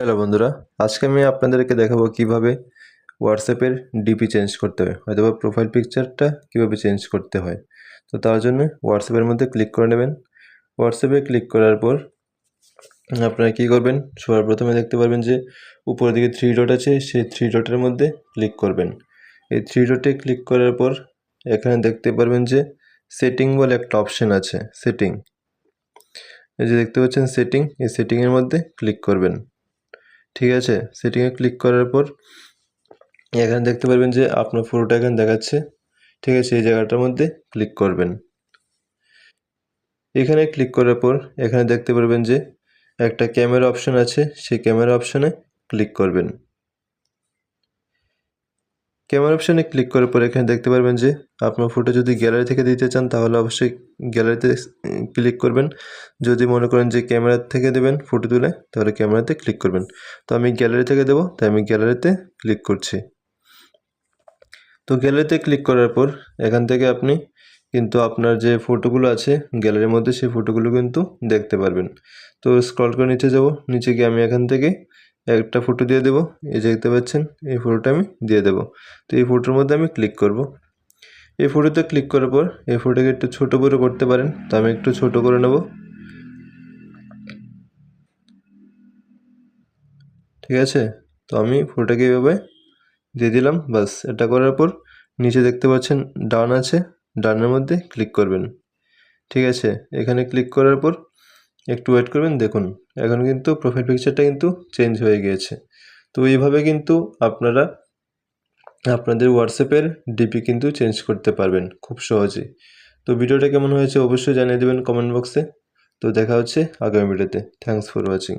Hello বন্ধুরা, আজকে আমি আপনাদেরকে দেখাবো কীভাবে হোয়াটসঅ্যাপের ডিপি চেঞ্জ করতে হয় হয়তো বা প্রোফাইল পিকচারটা কীভাবে চেঞ্জ করতে হয়। তো তার জন্য হোয়াটসঅ্যাপের মধ্যে ক্লিক করে নেবেন। হোয়াটসঅ্যাপে ক্লিক করার পর আপনারা কী করবেন সবার প্রথমে দেখতে পারবেন যে উপরের দিকে থ্রি ডট আছে, সেই থ্রি ডটের মধ্যে ক্লিক করবেন। এই থ্রি ডটে ক্লিক করার পর এখানে দেখতে পারবেন যে সেটিং বলে একটা অপশান আছে সেটিং এই যে দেখতে পাচ্ছেন সেটিং এই সেটিংয়ের মধ্যে ক্লিক করবেন। ঠিক আছে? সেটিংয়ে ক্লিক করার পর, এখানে দেখতে পারবেন যে আপনার ফটোটা এখানে দেখাচ্ছে। ঠিক আছে, এই জায়গাটার মধ্যে ক্লিক করবেন। এখানে ক্লিক করার পর, এখানে দেখতে পারবেন যে একটা ক্যামেরা অপশন আছে। সেই ক্যামেরা অপশনে ক্লিক করবেন। ক্যামেরা অপশানে ক্লিক করার পর এখানে দেখতে পারবেন যে আপনার ফটো যদি গ্যালারি থেকে দিতে চান, তাহলে অবশ্যই গ্যালারিতে ক্লিক করবেন। যদি মনে করেন যে ক্যামেরার থেকে দেবেন ফটো তুলে, তাহলে ক্যামেরাতে ক্লিক করবেন। তো আমি গ্যালারি থেকে দেবো, তাই আমি গ্যালারিতে ক্লিক করছি। তো গ্যালারিতে ক্লিক করার পর এখান থেকে আপনি কিন্তু আপনার যে ফটোগুলো আছে গ্যালারির মধ্যে, সেই ফটোগুলো কিন্তু দেখতে পারবেন। তো স্ক্রল করে নিচে যাব। নিচে গিয়ে আমি এখান থেকে একটা ফটো দিয়ে দেবো। এই যে দেখতে পাচ্ছেন, এই ফটোটা আমি দিয়ে দেবো। তো এই ফটোর মধ্যে আমি ক্লিক করব। এই ফটোতে ক্লিক করার পর, এই ফটোকে একটু ছোটো বড়ো করতে পারেন। তো আমি একটু ছোট করে নেব। ঠিক আছে? তো আমি ফটোটাকে এভাবে দিয়ে দিলাম বাস এটা করার পর, নিচে দেখতে পাচ্ছেন ডান আছে। ডানের মধ্যে ক্লিক করবেন। ঠিক আছে? এখানে ক্লিক করার পর একটু ওয়েট করবেন, দেখুন। এখন কিন্তু প্রোফাইল পিকচারটা কিন্তু চেঞ্জ হয়ে গিয়েছে। তো এইভাবে কিন্তু আপনারা আপনাদের হোয়াটসঅ্যাপের ডিপি কিন্তু চেঞ্জ করতে পারবেন খুব সহজেই তো ভিডিওটা কেমন হয়েছে অবশ্যই জানিয়ে দেবেন কমেন্ট বক্সে তো দেখা হচ্ছে আগামী ভিডিওতে। Thanks for watching